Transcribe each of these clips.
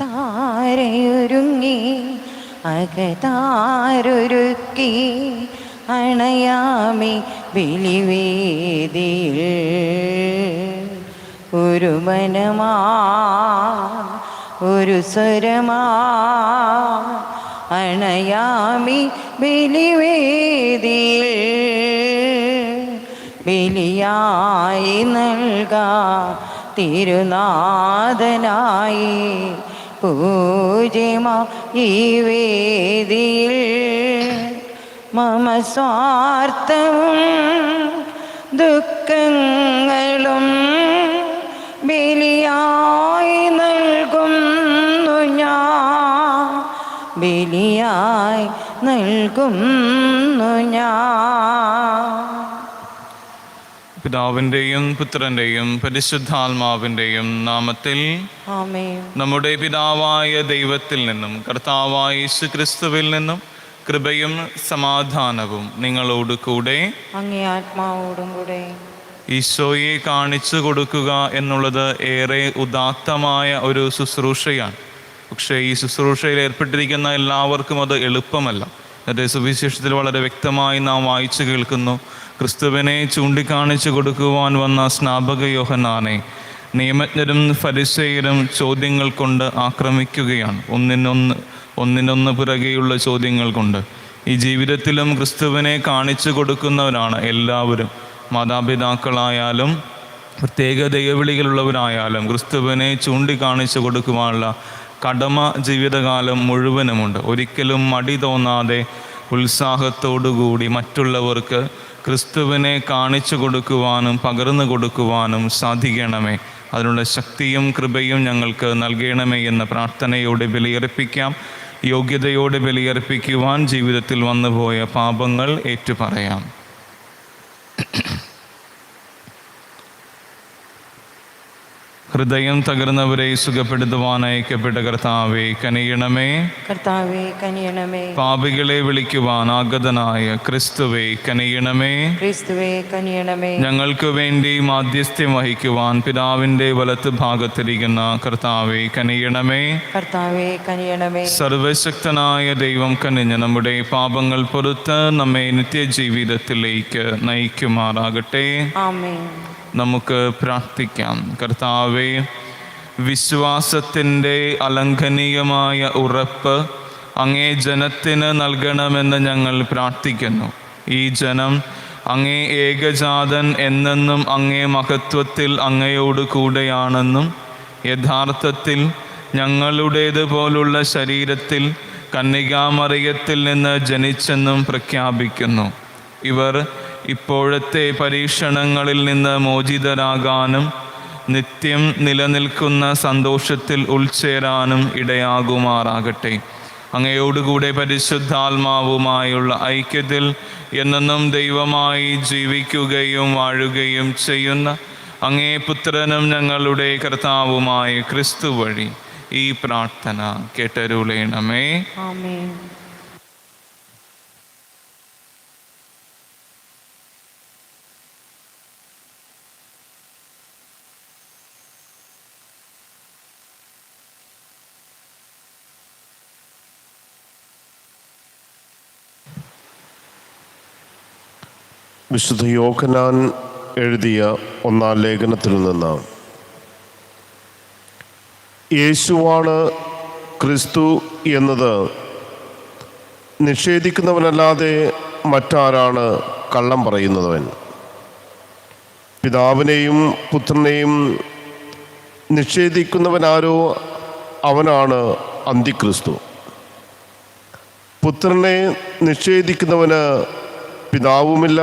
താരയൊരുങ്ങി അകതാരൊരുക്കി അണയാമി ബലിവേദിയിൽ ഒരു മനമാ ഒരു സ്വരമാ അണയാമി ബലിവേദിയിൽ ബലിയായി നൽകാ തിരുനാഥനായി പൂജ്യമാ ഈ വേദിയിൽ മമ സ്വാർത്ഥവും ദുഃഖങ്ങളും ബലിയായി നൽകുന്നു ഞാൻ. ബലിയായി നൽകുന്നു ഞാൻ. പിതാവിന്റെയും പുത്രന്റെയും പരിശുദ്ധാത്മാവിന്റെയും നാമത്തിൽ നമ്മുടെ പിതാവായ ദൈവത്തിൽ നിന്നും കർത്താവായ ക്രിസ്തുവിൽ നിന്നും കൃപയും സമാധാനവും നിങ്ങളോട് കൂടെ. ആത്മാവോടും കൂടെ. ഈശോയെ കാണിച്ചു കൊടുക്കുക എന്നുള്ളത് ഏറെ ഉദാത്തമായ ഒരു ശുശ്രൂഷയാണ്. പക്ഷേ ഈ ശുശ്രൂഷയിൽ ഏർപ്പെട്ടിരിക്കുന്ന എല്ലാവർക്കും അത് എളുപ്പമല്ല. അതേ സുവിശേഷത്തിൽ വളരെ വ്യക്തമായി നാം വായിച്ചു കേൾക്കുന്നു. ക്രിസ്തുവിനെ ചൂണ്ടിക്കാണിച്ചു കൊടുക്കുവാൻ വന്ന സ്നാപക യോഹനാനെ നിയമജ്ഞരും ഫരിസേയരും ചോദ്യങ്ങൾ കൊണ്ട് ആക്രമിക്കുകയാണ്. ഒന്നിനൊന്ന് ഒന്നിനൊന്ന് പിറകെയുള്ള ചോദ്യങ്ങൾ കൊണ്ട്. ഈ ജീവിതത്തിലും ക്രിസ്തുവിനെ കാണിച്ചു കൊടുക്കുന്നവരാണ് എല്ലാവരും. മാതാപിതാക്കളായാലും പ്രത്യേക ദൈവവിളികളുള്ളവരായാലും ക്രിസ്തുവിനെ ചൂണ്ടിക്കാണിച്ചു കൊടുക്കുവാനുള്ള കടമ ജീവിതകാലം മുഴുവനുമുണ്ട്. ഒരിക്കലും മടി തോന്നാതെ ഉത്സാഹത്തോടുകൂടി മറ്റുള്ളവർക്ക് ക്രിസ്തുവിനെ കാണിച്ചു കൊടുക്കുവാനും പകർന്നു കൊടുക്കുവാനും സാധിക്കണമേ. അതിനുള്ള ശക്തിയും കൃപയും ഞങ്ങൾക്ക് നൽകണമേ എന്ന പ്രാർത്ഥനയോടെ ബലിയർപ്പിക്കാം. യോഗ്യതയോടെ ബലിയർപ്പിക്കുവാൻ ജീവിതത്തിൽ വന്നുപോയ പാപങ്ങൾ ഏറ്റുപറയാം. ഹൃദയം തകർന്നവരെ സുഖപ്പെടുത്തുവാൻ അയക്കപ്പെട്ട കർത്താവെ കനിയണമേ. കർത്താവെ കനിയണമേ. പാപികളെ വിളിക്കുവാൻ ആഗതനായ ക്രിസ്തുവെ കനിയണമേ. ക്രിസ്തുവെ കനിയണമേ. ഞങ്ങൾക്ക് വേണ്ടി മാധ്യസ്ഥ്യം വഹിക്കുവാൻ പിതാവിന്റെ വലത്ത് ഭാഗത്തിരിക്കുന്ന കർത്താവെ കനിയണമേ. കർത്താവെ കനിയണമേ. സർവശക്തനായ ദൈവം കനിഞ്ഞ് നമ്മുടെ പാപങ്ങൾ പൊറുത്ത് നമ്മെ നിത്യജീവിതത്തിലേക്ക് നയിക്കുമാറാകട്ടെ. ആമേൻ. നമുക്ക് പ്രാർത്ഥിക്കാം. കർത്താവെ വിശ്വാസത്തിന്റെ അലംഘനീയമായ ഉറപ്പ് അങ്ങേ ജനത്തിന് നൽകണമെന്ന് ഞങ്ങൾ പ്രാർത്ഥിക്കുന്നു. ഈ ജനം അങ്ങേ ഏകജാതൻ എന്നെന്നും അങ്ങേ മഹത്വത്തിൽ അങ്ങയോട് കൂടെയാണെന്നും യഥാർത്ഥത്തിൽ ഞങ്ങളുടേതുപോലുള്ള ശരീരത്തിൽ കന്യകാമറിയത്തിൽ നിന്ന് ജനിച്ചെന്നും പ്രഖ്യാപിക്കുന്നു. ഇവർ ഇപ്പോഴത്തെ പരീക്ഷണങ്ങളിൽ നിന്ന് മോചിതരാകാനും നിത്യം നിലനിൽക്കുന്ന സന്തോഷത്തിൽ ഉൾച്ചേരാനും ഇടയാകുമാറാകട്ടെ. അങ്ങയോടുകൂടെ പരിശുദ്ധാത്മാവുമായുള്ള ഐക്യത്തിൽ എന്നെന്നും ദൈവമായി ജീവിക്കുകയും വാഴുകയും ചെയ്യുന്ന അങ്ങേ പുത്രനും ഞങ്ങളുടെ കർത്താവുമായ ക്രിസ്തു വഴി ഈ പ്രാർത്ഥന കേട്ടരുളേണമേ. ആമേൻ. വിശുദ്ധ യോഹനാൻ എഴുതിയ ഒന്നാം ലേഖനത്തിൽ നിന്ന് യേശുവാണ് ക്രിസ്തു എന്നത് നിഷേധിക്കുന്നവനല്ലാതെ മറ്റാരാണ് കള്ളം പറയുന്നവൻ. പിതാവിനെയും പുത്രനെയും നിഷേധിക്കുന്നവനാരോ അവനാണ് അന്തിക്രിസ്തു. പുത്രനെ നിഷേധിക്കുന്നവന് പിതാവുമില്ല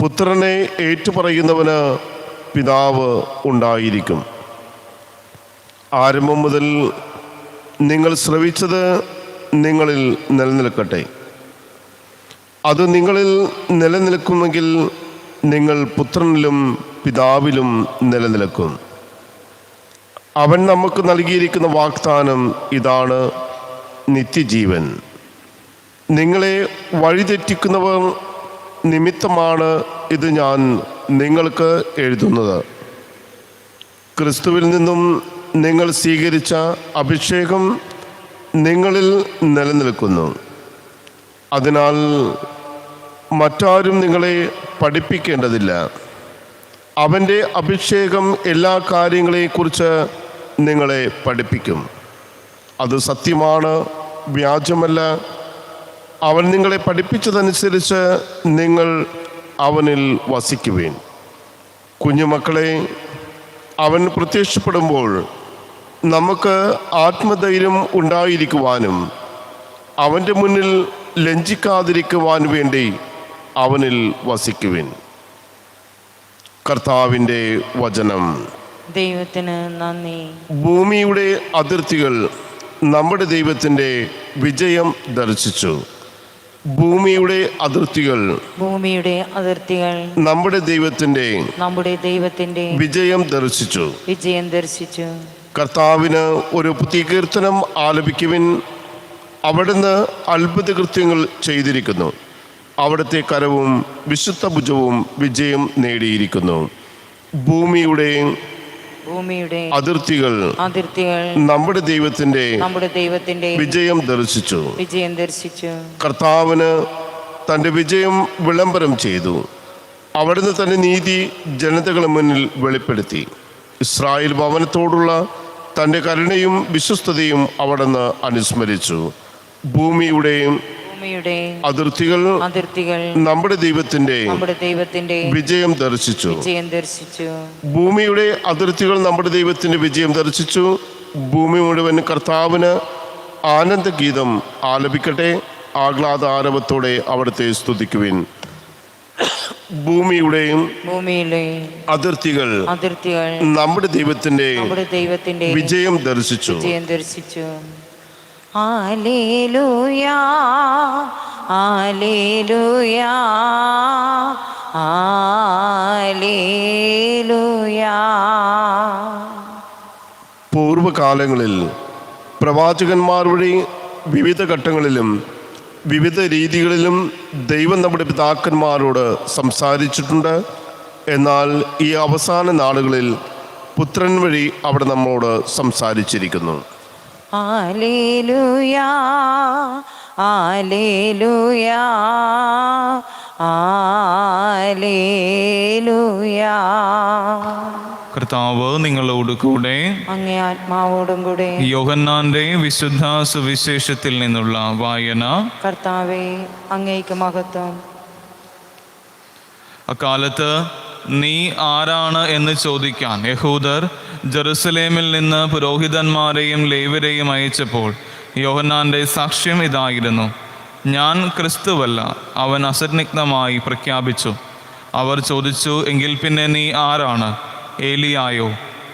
പുത്രനെ ഏറ്റുപറയുന്നവന് പിതാവ് ഉണ്ടായിരിക്കും. ആരംഭം മുതൽ നിങ്ങൾ ശ്രവിച്ചത് നിങ്ങളിൽ നിലനിൽക്കട്ടെ. അത് നിങ്ങളിൽ നിലനിൽക്കുമെങ്കിൽ നിങ്ങൾ പുത്രനിലും പിതാവിലും നിലനിൽക്കും. അവൻ നമുക്ക് നൽകിയിരിക്കുന്ന വാഗ്ദാനം ഇതാണ് നിത്യജീവൻ. നിങ്ങളെ വഴിതെറ്റിക്കുന്നവർ നിമിത്തമാണ് ഇത് ഞാൻ നിങ്ങൾക്ക് എഴുതുന്നത്. ക്രിസ്തുവിൽ നിന്നും നിങ്ങൾ സ്വീകരിച്ച അഭിഷേകം നിങ്ങളിൽ നിലനിൽക്കുന്നു. അതിനാൽ മറ്റാരും നിങ്ങളെ പഠിപ്പിക്കേണ്ടതില്ല. അവന്റെ അഭിഷേകം എല്ലാ കാര്യങ്ങളെക്കുറിച്ച് നിങ്ങളെ പഠിപ്പിക്കും. അത് സത്യമാണ് വ്യാജമല്ല അവൻ നിങ്ങളെ പഠിപ്പിച്ചതനുസരിച്ച് നിങ്ങൾ അവനിൽ വസിക്കുവേൻ. കുഞ്ഞുമക്കളെ അവൻ പ്രത്യക്ഷപ്പെടുമ്പോൾ നമുക്ക് ആത്മധൈര്യം ഉണ്ടായിരിക്കുവാനും അവന്റെ മുന്നിൽ ലജ്ജിക്കാതിരിക്കുവാൻ വേണ്ടി അവനിൽ വസിക്കുവിൻ. കർത്താവിന്റെ വചനം. ദൈവത്തിന് നന്ദി. ഭൂമിയുടെ അതിർത്തികൾ നമ്മുടെ ദൈവത്തിന്റെ വിജയം ദർശിച്ചു. ഭൂമിയുടെ അതിർത്തികൾ. ഭൂമിയുടെ അതിർത്തികൾ. നമ്മുടെ ദൈവത്തിന്റെ നമ്മുടെ ദൈവത്തിന്റെ വിജയം ദർശിച്ചു. വിജയം ദർശിച്ചു. കർത്താവിന് ഒരു പുതിയ കീർത്തനം ആലപിക്കുവിൻ. അവിടുന്ന് അത്ഭുത കൃത്യങ്ങൾ ചെയ്തിരിക്കുന്നു. അവിടുത്തെ കരവും വിശുദ്ധ ഭുജവും വിജയം നേടിയിരിക്കുന്നു. ഭൂമിയുടെ ഭൂമിയുടെ അതിർത്തികൾ അതിർത്തികൾ നമ്മുടെ ദൈവത്തിന്റെ നമ്മുടെ ദൈവത്തിന്റെ വിജയം ദർശിച്ചു. വിജയം ദർശിച്ചു. കർത്താവിന് തന്റെ വിജയം വിളംബരം ചെയ്തു. അവിടുന്ന് തന്റെ നീതി ജനതകളുടെ മുന്നിൽ വെളിപ്പെടുത്തി. ഇസ്രായേൽ ഭവനത്തോടുള്ള തന്റെ കരുണയും വിശ്വസ്തതയും അവിടുന്ന് അനുസ്മരിച്ചു. ഭൂമിയുടെയും ഭൂമിയുടെ അതിർത്തികൾ അതിർത്തികൾ നമ്മുടെ ദൈവത്തിന്റെ നമ്മുടെ ദൈവത്തിന്റെ വിജയം ദർശിച്ചു. വിജയം ദർശിച്ചു. ഭൂമിയുടെ അതിർത്തികൾ നമ്മുടെ ദൈവത്തിന്റെ വിജയം ദർശിച്ചു. ഭൂമി മുഴുവൻ കർത്താവിന് ആനന്ദഗീതം ആലപിക്കട്ടെ. ആഹ്ലാദ ആരവത്തോടെ അവിടുത്തെ സ്തുതിക്കുവിൻ. ഭൂമിയുടെയും അതിർത്തികൾ അതിർത്തികൾ നമ്മുടെ ദൈവത്തിന്റെ നമ്മുടെ ദൈവത്തിന്റെ വിജയം ദർശിച്ചു. വിജയം ദർശിച്ചു. ആലേലൂയാ ആലേലുയാ ആലേലുയാ. പൂർവകാലങ്ങളിൽ പ്രവാചകന്മാർ വഴി വിവിധ ഘട്ടങ്ങളിലും വിവിധ രീതികളിലും ദൈവം നമ്മുടെ പിതാക്കന്മാരോട് സംസാരിച്ചിട്ടുണ്ട്. എന്നാൽ ഈ അവസാന നാളുകളിൽ പുത്രൻ വഴി അവിടെ നമ്മോട് സംസാരിച്ചിരിക്കുന്നു. ആലേലൂയാ ആലേലുയാ ആലേലുയാ. കർത്താവ് നിങ്ങളോട് കൂടെ അങ്ങേ ആത്മാവോടും കൂടെ. യോഹന്നാന്റെ വിശുദ്ധ സുവിശേഷത്തിൽ നിന്നുള്ള വായന. കർത്താവേ അങ്ങേക്ക് മഹത്വം. അക്കാലത്ത് നീ ആരാണ് എന്ന് ചോദിക്കാൻ യഹൂദർ ജെറുസലേമിൽ നിന്ന് പുരോഹിതന്മാരെയും ലേവരെയും അയച്ചപ്പോൾ യോഹന്നാന്റെ സാക്ഷ്യം ഇതായിരുന്നു ഞാൻ ക്രിസ്തുവല്ല അവൻ അസന്നിഗ്ധമായി പ്രഖ്യാപിച്ചു. അവർ ചോദിച്ചു എങ്കിൽ പിന്നെ നീ ആരാണ്? ഏലിയായോ?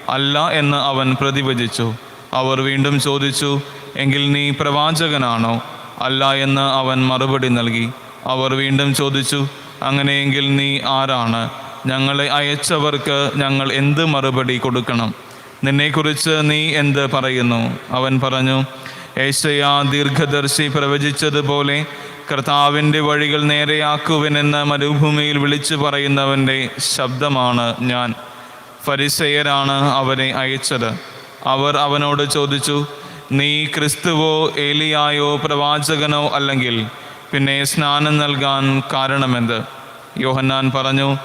അല്ല എന്ന് അവൻ പ്രതിവചിച്ചു. അവർ വീണ്ടും ചോദിച്ചു എങ്കിൽ നീ പ്രവാചകനാണോ? അല്ല എന്ന് അവൻ മറുപടി നൽകി. അവർ വീണ്ടും ചോദിച്ചു അങ്ങനെയെങ്കിൽ നീ ആരാണ്? ഞങ്ങളെ അയച്ചവർക്ക് ഞങ്ങൾ എന്ത് മറുപടി കൊടുക്കണം? നിന്നെക്കുറിച്ച് നീ എന്ത് പറയുന്നു? അവൻ പറഞ്ഞു ഏശയ ദീർഘദർശി പ്രവചിച്ചതുപോലെ കർത്താവിന്റെ വഴികൾ നേരെയാക്കുവനെന്ന് മരുഭൂമിയിൽ വിളിച്ചു പറയുന്നവന്റെ ശബ്ദമാണ് ഞാൻ. ഫരിസയരാണ് അവനെ അയച്ചത്. അവർ അവനോട് ചോദിച്ചു നീ ക്രിസ്തുവോ ഏലിയായോ പ്രവാചകനോ അല്ലെങ്കിൽ പിന്നെ സ്നാനം നൽകാൻ കാരണമെന്ത്? യോഹന്നാൻ പറഞ്ഞു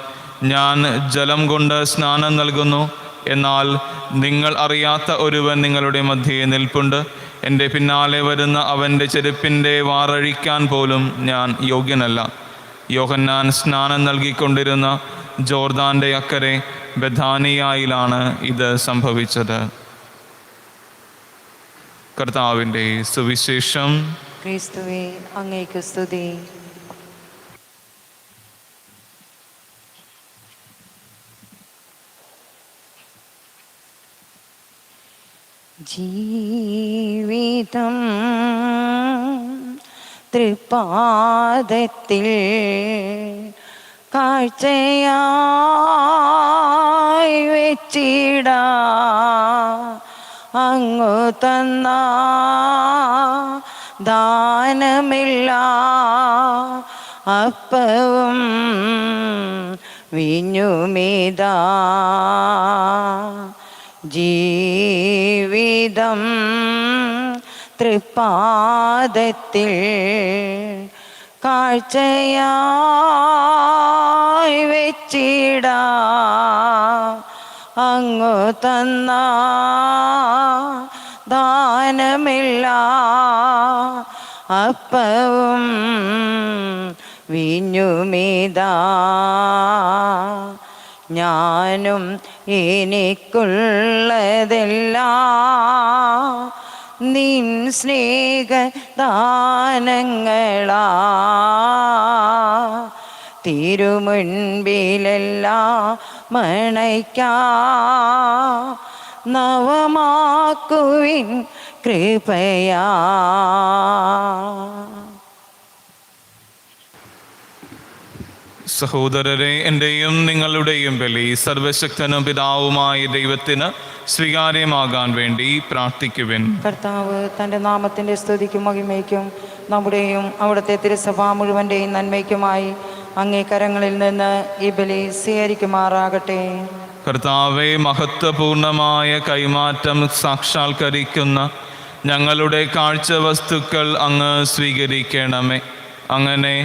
ഞാൻ ജലം കൊണ്ട് സ്നാനം നൽകുന്നു. എന്നാൽ നിങ്ങൾ അറിയാത്ത ഒരുവൻ നിങ്ങളുടെ മധ്യേ നിൽപ്പുണ്ട്. എന്റെ പിന്നാലെ വരുന്ന അവന്റെ ചെരുപ്പിന്റെ വാറഴിക്കാൻ പോലും ഞാൻ യോഗ്യനല്ല. യോഹന്നാൻ സ്നാനം നൽകിക്കൊണ്ടിരുന്ന ജോർദാന്റെ അക്കരെ ബഥാനിയായിലാണ് ഇത് സംഭവിച്ചത്. കർത്താവിന്റെ സുവിശേഷം. ക്രിസ്തുവേ അങ്ങേക്ക് സ്തുതി. ജീവിതം തൃപ്പാദത്തിൽ കാഴ്ചയായി വെച്ചിട. അങ്ങു തന്ന ദാനമില്ല. അപ്പവും വിഞ്ഞുമിതാ. ജീ ജീവിതം തൃപ്പാദത്തിൽ കാഴ്ചയായി വെച്ചിട. അങ്ങു തന്ന ദാനമില്ല. അപ്പവും വിഞ്ഞുമിതാ. ഞാനും എനിക്കുള്ളതെല്ലാം നിൻ സ്നേഹദാനങ്ങളാ. തിരുമുൻപിലെല്ലാ മണയ്ക്കാ. നവമാക്കുവിൻ കൃപയാ. സഹോദരരെ എന്റെയും നിങ്ങളുടെയും ബലി സർവശക്തനും പിതാവുമായ ദൈവത്തിന് സ്വീകാര്യമാകാൻ വേണ്ടി പ്രാർത്ഥിക്കുവിൻ. കർത്താവ് തന്റെ നാമത്തിന്റെ സ്തുതിക്കും മഹിമയ്ക്കും നമ്മുടെയും അവിടുത്തെ തിരുസഭ മുഴുവന്റെയും നന്മയ്ക്കുമായി അങ്ങേ കരങ്ങളിൽ നിന്ന് ഈ ബലി സ്വീകരിക്കുമാറാകട്ടെ. കർത്താവെ മഹത്വപൂർണമായ കൈമാറ്റം സാക്ഷാത്കരിക്കുന്ന ഞങ്ങളുടെ കാഴ്ച വസ്തുക്കൾ അങ്ങ് സ്വീകരിക്കണമേ. അങ്ങനെ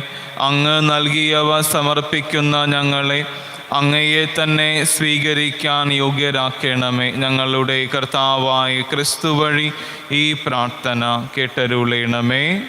അങ്ങ് നൽകിയവ സമർപ്പിക്കുന്ന ഞങ്ങളെ അങ്ങയെ തന്നെ സ്വീകരിക്കാൻ യോഗ്യരാക്കണമേ. ഞങ്ങളുടെ കർത്താവായ ക്രിസ്തു വഴി ഈ പ്രാർത്ഥന കേട്ടരുളേണമേ.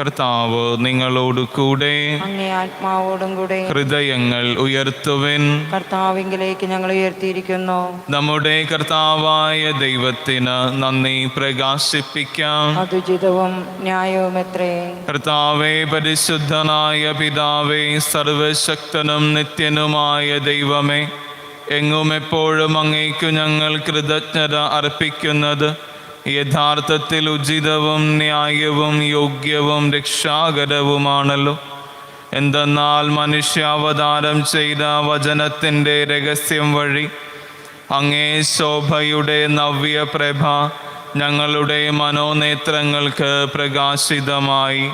കർത്താവ് നിങ്ങളോട് കൂടെ. ആത്മാവോടും കൂടെ. ഹൃദയങ്ങൾ ഉയർത്തുവിൻ. കർത്താവിംഗിലേക്ക് ഞങ്ങൾ ഉയർത്തിയിരിക്കുന്നു. നമ്മുടെ കർത്താവായ ദൈവത്തിന് നന്ദി പ്രകാശിപ്പിക്കാം. അതുചിതവും ന്യായവും എത്രേ കർത്താവെ പരിശുദ്ധനായ പിതാവേ സർവശക്തനും നിത്യനുമായ ദൈവമേ എങ്ങും എപ്പോഴും അങ്ങേക്കു ഞങ്ങൾ കൃതജ്ഞത അർപ്പിക്കുന്നത് യഥാർത്ഥത്തിൽ ഉചിതവും ന്യായവും യോഗ്യവും രക്ഷാകരവുമാണല്ലോ. എന്തെന്നാൽ മനുഷ്യാവതാരം ചെയ്ത വചനത്തിന്റെ രഹസ്യം വഴി അങ്ങേ ശോഭയുടെ നവ്യപ്രഭ ഞങ്ങളുടെ മനോനേത്രങ്ങൾക്ക് പ്രകാശിതമായി.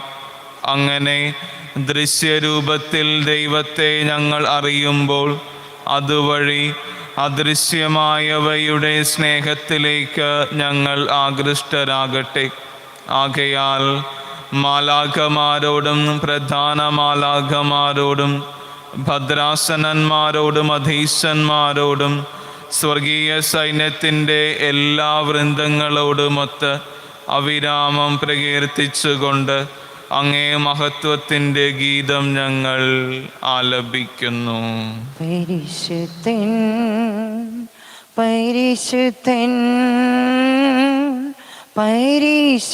അങ്ങനെ ദൃശ്യരൂപത്തിൽ ദൈവത്തെ ഞങ്ങൾ അറിയുമ്പോൾ അതുവഴി അദൃശ്യമായവയുടെ സ്നേഹത്തിലേക്ക് ഞങ്ങൾ ആകൃഷ്ടരാകട്ടെ. ആകയാൽ മാലാഖമാരോടും പ്രധാന മാലാഖമാരോടും ഭദ്രാസനന്മാരോടും അധീശന്മാരോടും സ്വർഗീയ സൈന്യത്തിന്റെ എല്ലാ വൃന്ദങ്ങളോടുമൊത്ത് അവിരാമം പ്രകീർത്തിച്ചുകൊണ്ട് അങ്ങേ മഹത്വത്തിന്റെ ഗീതം ഞങ്ങൾ ആലപിക്കുന്നു. പരിശുദ്ധൻ പരിശുദ്ധൻ പരിശുദ്ധൻ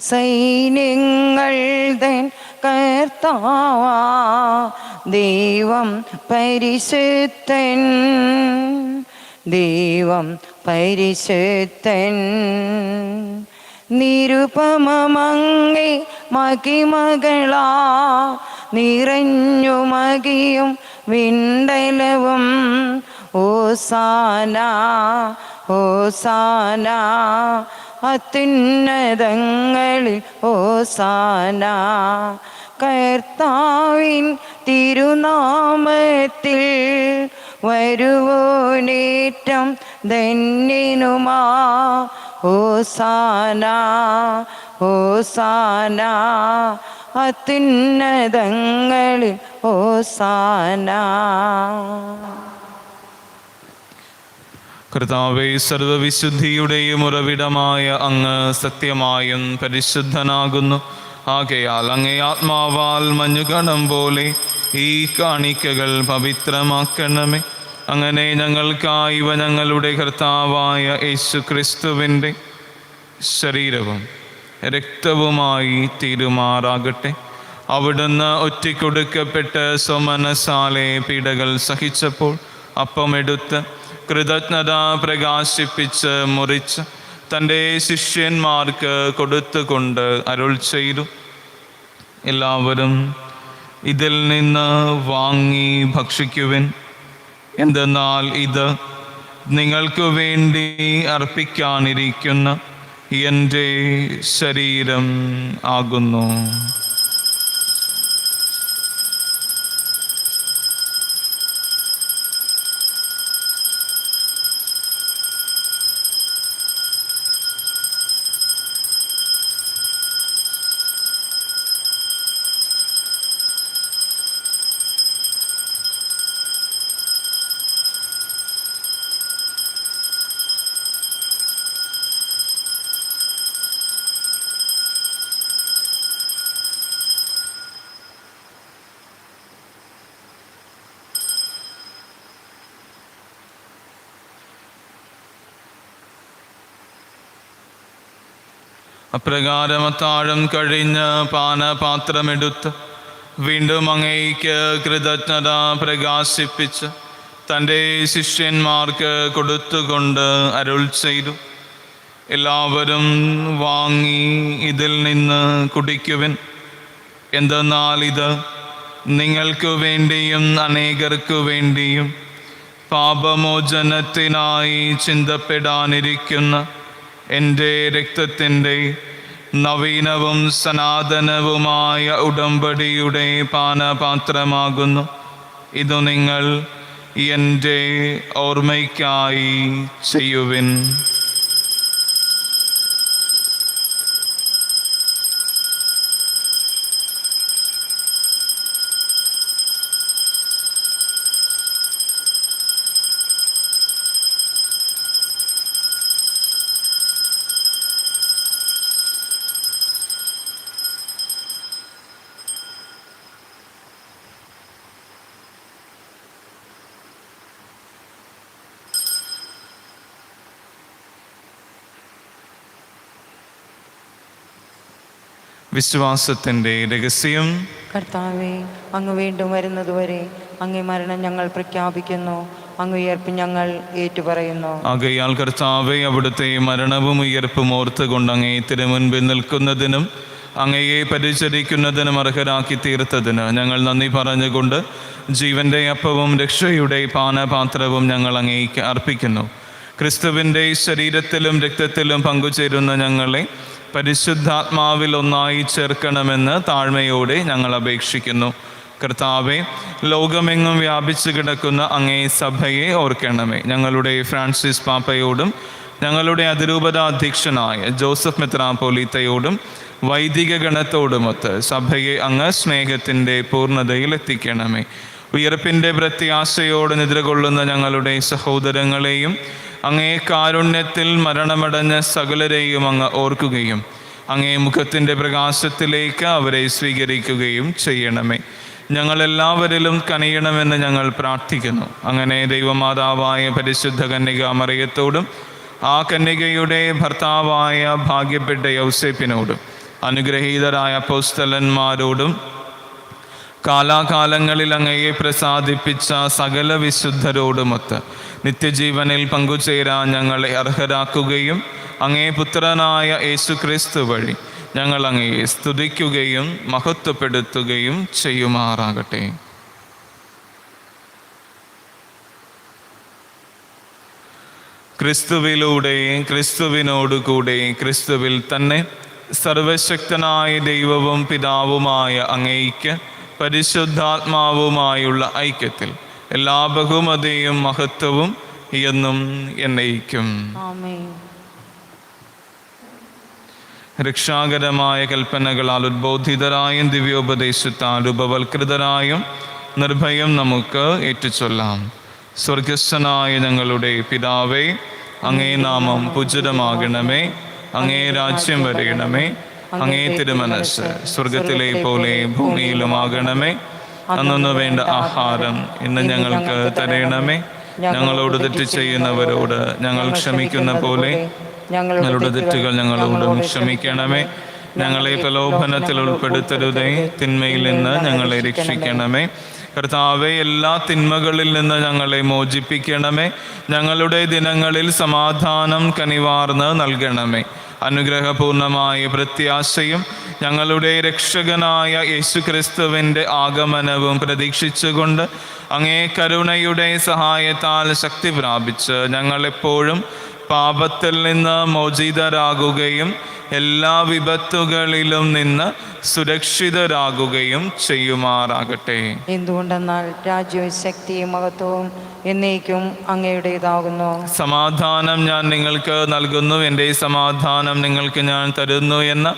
സൈന്യങ്ങൾ തൻ കർത്താവാ ദൈവം പരിശുദ്ധൻ ദൈവം പരിശുദ്ധൻ. നിരുപമങ്ങേ മകിമകളാ നിറഞ്ഞു മകിയും വിണ്ടലവും. ഓസാന ഓസാന അത്യുന്നതങ്ങളിൽ ഓസാന. കർത്താവിൻ തിരുനാമത്തിൽ വരുവോനേറ്റം ധന്യനുമാ ഓസാന ഓസാന അത്യുന്നതങ്ങളിൽ ഓസാന കർത്താവെ സർവവിശുദ്ധിയുടെയും ഉറവിടമായ അങ്ങ് സത്യമായും പരിശുദ്ധനാകുന്നു. ആകയാൽ അങ്ങേ ആത്മാവാൽ മഞ്ഞുകണം പോലെ ഈ കാണിക്കകൾ പവിത്രമാക്കണമേ. അങ്ങനെ ഞങ്ങൾക്കായി ഇവ ഞങ്ങളുടെ കർത്താവായ യേശു ക്രിസ്തുവിന്റെ ശരീരവും രക്തവുമായി തീരുമാറാകട്ടെ. അവിടുന്ന് ഒറ്റിക്കൊടുക്കപ്പെട്ട് സ്വമനസാലെ പീഡകൾ സഹിച്ചപ്പോൾ അപ്പമെടുത്ത് കൃതജ്ഞത പ്രകാശിപ്പിച്ച് മുറിച്ച് തന്റെ ശിഷ്യന്മാർക്ക് കൊടുത്തുകൊണ്ട് അരുൾ ചെയ്തു. എല്ലാവരും ഇതിൽ നിന്ന് വാങ്ങി ഭക്ഷിക്കുവിൻ. എന്തെന്നാൽ ഇത് നിങ്ങൾക്ക് വേണ്ടി അർപ്പിക്കാനിരിക്കുന്ന എന്റെ ശരീരം ആകുന്നു. അപ്രകാരം അത്താഴം കഴിഞ്ഞ് പാനപാത്രമെടുത്ത് വീണ്ടും അങ്ങേക്ക് കൃതജ്ഞത പ്രകാശിപ്പിച്ച് തന്റെ ശിഷ്യന്മാർക്ക് കൊടുത്തുകൊണ്ട് അരുൾ ചെയ്തു. എല്ലാവരും വാങ്ങി ഇതിൽ നിന്ന് കുടിക്കുവൻ. എന്തെന്നാൽ ഇത് നിങ്ങൾക്കു വേണ്ടിയും അനേകർക്കു വേണ്ടിയും പാപമോചനത്തിനായി ചിന്തപ്പെടാനിരിക്കുന്ന എന്റെ രക്തത്തിന്റെ നവീനവും സനാതനവുമായ ഉടമ്പടിയുടെ പാനപാത്രമാകുന്നു. ഇതു നിങ്ങൾ എന്റെ ഓർമ്മയ്ക്കായി ചെയ്യുവിൻ. വിശ്വാസത്തിന്റെ രഹസ്യം. കർത്താവെ അങ്ങ് വീണ്ടും വരുന്നതുവരെ അങ്ങേ മരണം ഞങ്ങൾ പ്രഖ്യാപിക്കുന്നു. അങ്ങ് ഉയർപ്പ് ഞങ്ങൾ ഏറ്റുപറയുന്നു. ആകയാൽ കർത്താവെ അവിടുത്തെ മരണവും ഉയർപ്പും ഓർത്തുകൊണ്ട് അങ്ങേ തിരുമുൻപിൽ നിൽക്കുന്നതിനും അങ്ങയെ പരിചരിക്കുന്നതിനും അർഹരാക്കി തീർത്തതിന് ഞങ്ങൾ നന്ദി പറഞ്ഞുകൊണ്ട് ജീവന്റെ അപ്പവും രക്ഷയുടെ പാനപാത്രവും ഞങ്ങൾ അങ്ങേക്ക് അർപ്പിക്കുന്നു. ക്രിസ്തുവിന്റെ ശരീരത്തിലും രക്തത്തിലും പങ്കുചേരുന്ന ഞങ്ങളെ പരിശുദ്ധാത്മാവിൽ ഒന്നായി ചേർക്കണമെന്ന് താഴ്മയോടെ ഞങ്ങൾ അപേക്ഷിക്കുന്നു. കർത്താവെ ലോകമെങ്ങും വ്യാപിച്ചു കിടക്കുന്ന അങ്ങേ സഭയെ ഓർക്കണമേ. ഞങ്ങളുടെ ഫ്രാൻസിസ് പാപ്പയോടും ഞങ്ങളുടെ അതിരൂപത അധ്യക്ഷനായ ജോസഫ് മെത്രാപോലീത്തയോടും വൈദിക ഗണത്തോടുമൊത്ത് സഭയെ അങ്ങ് സ്നേഹത്തിന്റെ പൂർണതയിൽ എത്തിക്കണമേ ഉയർപ്പിന്റെ പ്രത്യാശയോട് നിദ്രകൊള്ളുന്ന ഞങ്ങളുടെ സഹോദരങ്ങളെയും അങ്ങേ കാരുണ്യത്തിൽ മരണമടഞ്ഞ സകലരെയും അങ്ങ് ഓർക്കുകയും അങ്ങേ മുഖത്തിന്റെ പ്രകാശത്തിലേക്ക് അവരെ സ്വീകരിക്കുകയും ചെയ്യണമേ. ഞങ്ങളെല്ലാവരിലും കനിയണമെന്ന് ഞങ്ങൾ പ്രാർത്ഥിക്കുന്നു. അങ്ങനെ ദൈവമാതാവായ പരിശുദ്ധ കന്യക മറിയത്തോടും ആ കന്യകയുടെ ഭർത്താവായ ഭാഗ്യപ്പെട്ട യൗസേപ്പിനോടും അനുഗ്രഹീതരായ അപ്പോസ്തലന്മാരോടും കാലാകാലങ്ങളിൽ അങ്ങയെ പ്രസാദിപ്പിച്ച സകല വിശുദ്ധരോടുമൊത്ത് നിത്യജീവനിൽ പങ്കുചേരാൻ ഞങ്ങളെ അർഹരാക്കുകയും അങ്ങേ പുത്രനായ യേശുക്രിസ്തു വഴി ഞങ്ങൾ അങ്ങയെ സ്തുതിക്കുകയും മഹത്വപ്പെടുത്തുകയും ചെയ്യുമാറാകട്ടെ. ക്രിസ്തുവിലൂടെ ക്രിസ്തുവിനോടുകൂടെ ക്രിസ്തുവിൽ തന്നെ സർവശക്തനായ ദൈവവും പിതാവുമായ അങ്ങയ്ക്ക് പരിശുദ്ധാത്മാവുമായുള്ള ഐക്യത്തിൽ എല്ലാ ബഹുമതിയും മഹത്വവും എന്നും എന്നയിക്കും. രക്ഷാകരമായ കൽപ്പനകളാൽ ഉദ്ബോധിതരായും ദിവ്യോപദേശത്താൽ ഉപവൽകൃതരായും നിർഭയം നമുക്ക് ഏറ്റുചൊല്ലാം. സ്വർഗസ്ഥനായ ഞങ്ങളുടെ പിതാവേ അങ്ങേ നാമം പൂജിതമാകണമേ അങ്ങേ രാജ്യം വരയണമേ അങ്ങേ തിരുമനസ് സ്വർഗത്തിലെ പോലെ ഭൂമിയിലുമാകണമേ. അന്നു വേണ്ട ആഹാരം ഇന്ന് ഞങ്ങൾക്ക് തരയണമേ ഞങ്ങളോട് തെറ്റ് ചെയ്യുന്നവരോട് ഞങ്ങൾ ക്ഷമിക്കുന്ന പോലെ. ഞങ്ങളുടെ തെറ്റുകൾ ഞങ്ങളോടും ക്ഷമിക്കണമേ. ഞങ്ങളെ പ്രലോഭനത്തിൽ ഉൾപ്പെടുത്തരുതേ. തിന്മയിൽ നിന്ന് ഞങ്ങളെ രക്ഷിക്കണമേ. കർത്താവെ എല്ലാ തിന്മകളിൽ നിന്ന് ഞങ്ങളെ മോചിപ്പിക്കണമേ. ഞങ്ങളുടെ ദിനങ്ങളിൽ സമാധാനം കനിവാർന്ന് നൽകണമേ. അനുഗ്രഹപൂർണമായ പ്രത്യാശയും ഞങ്ങളുടെ രക്ഷകനായ യേശുക്രിസ്തുവിന്റെ ആഗമനവും പ്രതീക്ഷിച്ചുകൊണ്ട് അങ്ങേ കരുണയുടെ സഹായത്താൽ ശക്തി പ്രാപിച്ച് ഞങ്ങളെപ്പോഴും പാപത്തിൽ നിന്ന് മോചിതരാകുകയും എല്ലാ വിപത്തുകളിലും നിന്ന് സുരക്ഷിതരാകുകയും ചെയ്യുമാറാകട്ടെ. എന്തുകൊണ്ടെന്നാൽ രാജ്യവും ശക്തിയും മഹത്വവും എന്നേക്കും അങ്ങയുടേതാകുന്നു. സമാധാനം ഞാൻ നിങ്ങൾക്ക് നൽകുന്നു. എന്റെ സമാധാനം നിങ്ങൾക്ക് ഞാൻ തരുന്നു എന്ന്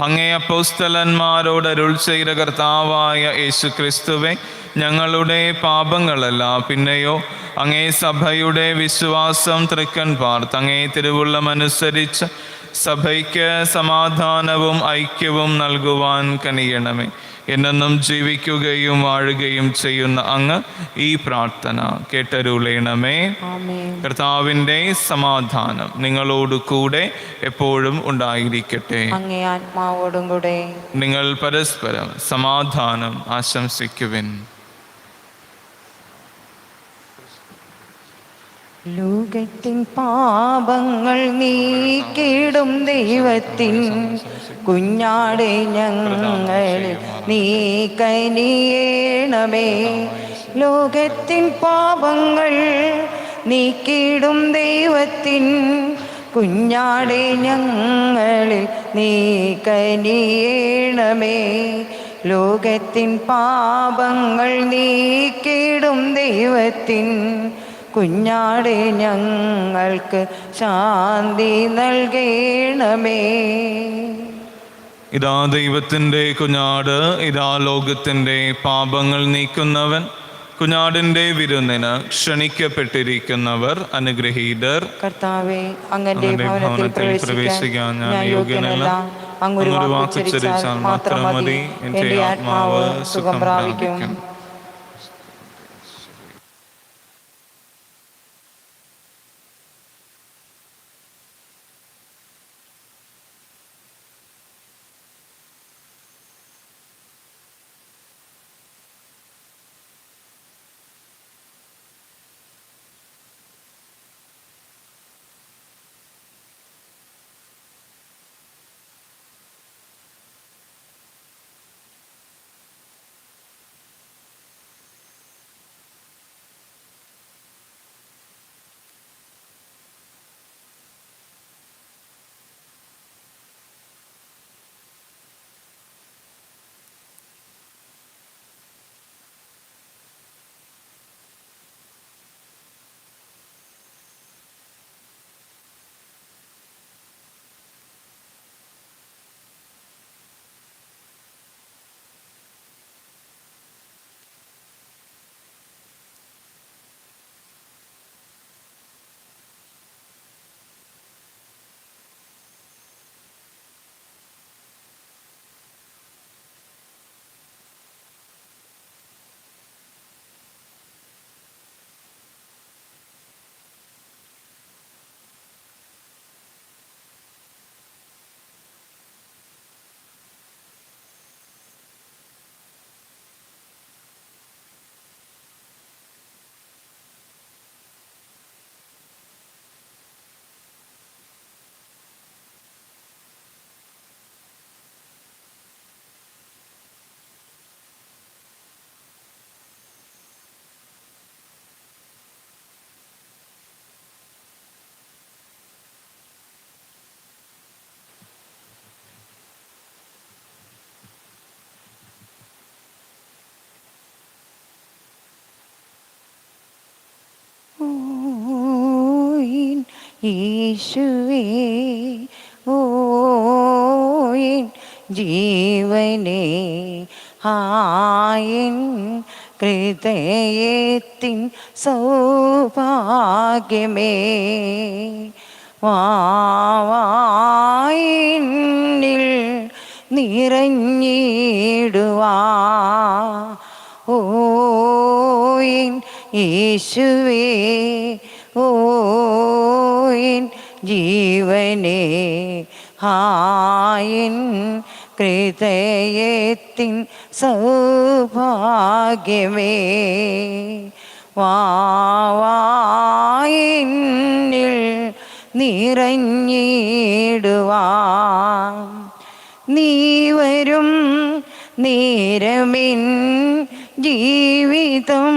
അങ്ങേ അപ്പോസ്തലന്മാരോട് അരുൾ ചെയ്ത കർത്താവായ യേശു ക്രിസ്തുവെ ഞങ്ങളുടെ പാപങ്ങളല്ല. പിന്നെയോ അങ്ങേ സഭയുടെ വിശ്വാസം തൃക്കൻ പാർത്ത്. അങ്ങേ തിരുവുള്ളമനുസരിച്ച് സഭയ്ക്ക് സമാധാനവും ഐക്യവും നൽകുവാൻ കനിയണമേ. എന്നെന്നും ജീവിക്കുകയും വാഴുകയും ചെയ്യുന്ന അങ്ങ് ഈ പ്രാർത്ഥന കേട്ടരുളേണമേ. കർത്താവിന്റെ സമാധാനം നിങ്ങളോട് കൂടെ എപ്പോഴും ഉണ്ടായിരിക്കട്ടെ. നിങ്ങൾ പരസ്പരം സമാധാനം ആശംസിക്കുവിൻ. ലോകത്തിൻ പാപങ്ങൾ നീക്കിടും ദൈവത്തിൻ കുഞ്ഞാടെ ഞങ്ങളിൽ നീ കനിയേണമേ. ലോകത്തിൻ പാപങ്ങൾ നീക്കിടും ദൈവത്തിൻ കുഞ്ഞാടെ ഞങ്ങളിൽ നീ കനിയേണമേ. ലോകത്തിൻ പാപങ്ങൾ നീക്കിടും ദൈവത്തിൻ കുഞ്ഞാടെ ഞങ്ങൾക്ക് ശാന്തി നൽകണമേ. ഇതാ ദൈവത്തിന്റെ കുഞ്ഞാട് ഇതാ ലോകത്തിന്റെ പാപങ്ങൾ നീക്കുന്നവൻ. കുഞ്ഞാടിന്റെ വിരുന്നിന് ക്ഷണിക്കപ്പെട്ടിരിക്കുന്നവർ അനുഗ്രഹീതർ. കർത്താവെ അങ്ങന്റെ ഭവനത്തിൽ പ്രവേശിക്കാൻ ഞാൻ യോഗ്യനല്ല. അങ്ങൊരു വാക്ക് മാത്രം മതി. എന്റെ ആത്മാവ് സുഖം പ്രാപിക്കും. യേശുവേ ഓയിൻ ജീവനേ ആയിൻ ഹൃദയത്തിൻ സൗഭാഗ്യമേ. വാവായിന്നിൽ നിറഞ്ഞിടുവാ ഓയിൻ യേശുവേ ഹായിൻ ഹൃദയത്തിൻ സൗഭാഗ്യമേ. വാവായിന്നിൽ നിറഞ്ഞിടുവാ. നീ വരും നീരമിൻ ജീവിതം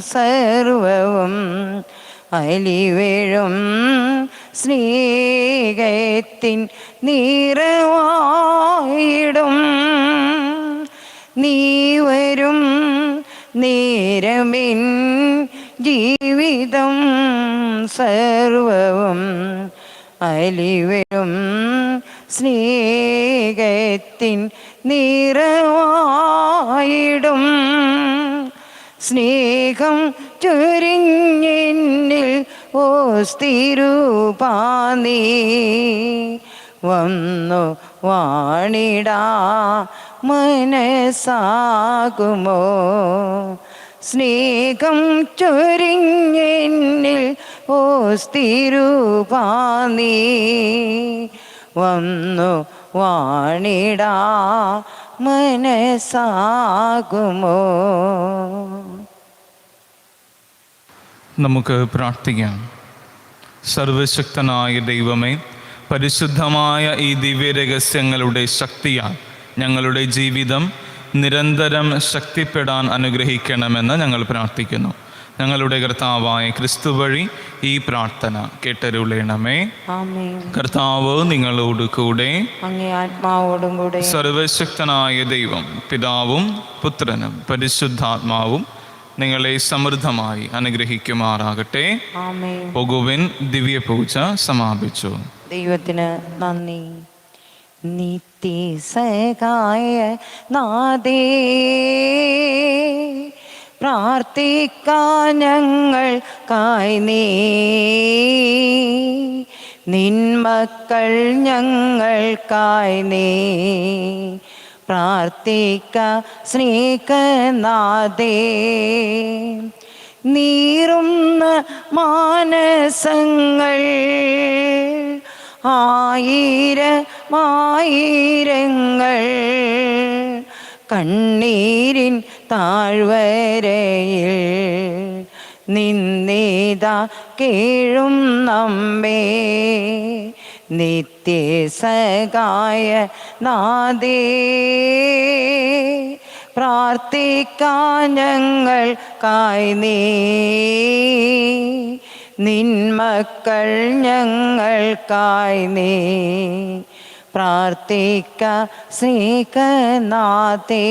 സർവവും അലിവേഴും സ്നേഹത്തിൻ നിറവായിടും. നീ വരും നേരമിൻ ജീവിതം സർവവും അലിവരും. സ്നേഹത്തിൻ നിറവായിടും. സ്നേഹം ചൊരിഞ്ഞിൽ ഓ സ്ഥിരൂപാനീ വന്നു വാണിടാ മനസ്സാകുമോ സ്നേഹം ചൊരിഞ്ഞെന്നിൽ ഓസ്തിരുപാനി വന്നു വാണിടാ മനസ്സാകുമോ നമുക്ക് പ്രാർത്ഥിക്കാം. സർവശക്തനായ ദൈവമേ പരിശുദ്ധമായ ഈ ദിവ്യരഹസ്യങ്ങളുടെ ശക്തിയാൽ ഞങ്ങളുടെ ജീവിതം നിരന്തരം ശക്തിപ്പെടാൻ അനുഗ്രഹിക്കണമെന്ന് ഞങ്ങൾ പ്രാർത്ഥിക്കുന്നു. ഞങ്ങളുടെ കർത്താവായ ക്രിസ്തു വഴി ഈ പ്രാർത്ഥന കേട്ടരുളേണമേ. കർത്താവ് നിങ്ങളോട് കൂടെ. സർവശക്തനായ ദൈവം പിതാവും പുത്രനും പരിശുദ്ധാത്മാവും നിങ്ങളെ സമൃദ്ധമായി അനുഗ്രഹിക്കുമാറാകട്ടെ. ആമേൻ. ദിവ്യ പൂജ സമാപിച്ചു. ദൈവത്തിന് നന്ദി. നിത്യസഹായ നാദേ പ്രാർത്ഥിക്കാൻ ഞങ്ങൾ കായനേ നിന്മക്കൾ ഞങ്ങൾ നീ പ്രാർത്ഥിക്ക സ്നേഹനാദേ നീറുന്ന മാനസങ്ങൾ ആയിരമായിരങ്ങൾ കണ്ണീരിൻ താഴ്വരയിൽ നിന്നേതാ കേഴും നമ്മേ നിത്യസഹായ നാദേ പ്രാർത്ഥിക്കാൻ ഞങ്ങൾ നീ നിന്മക്കൾ ഞങ്ങൾക്കായി നീ പ്രാർത്ഥിക്ക സ്നേഹനാഥേ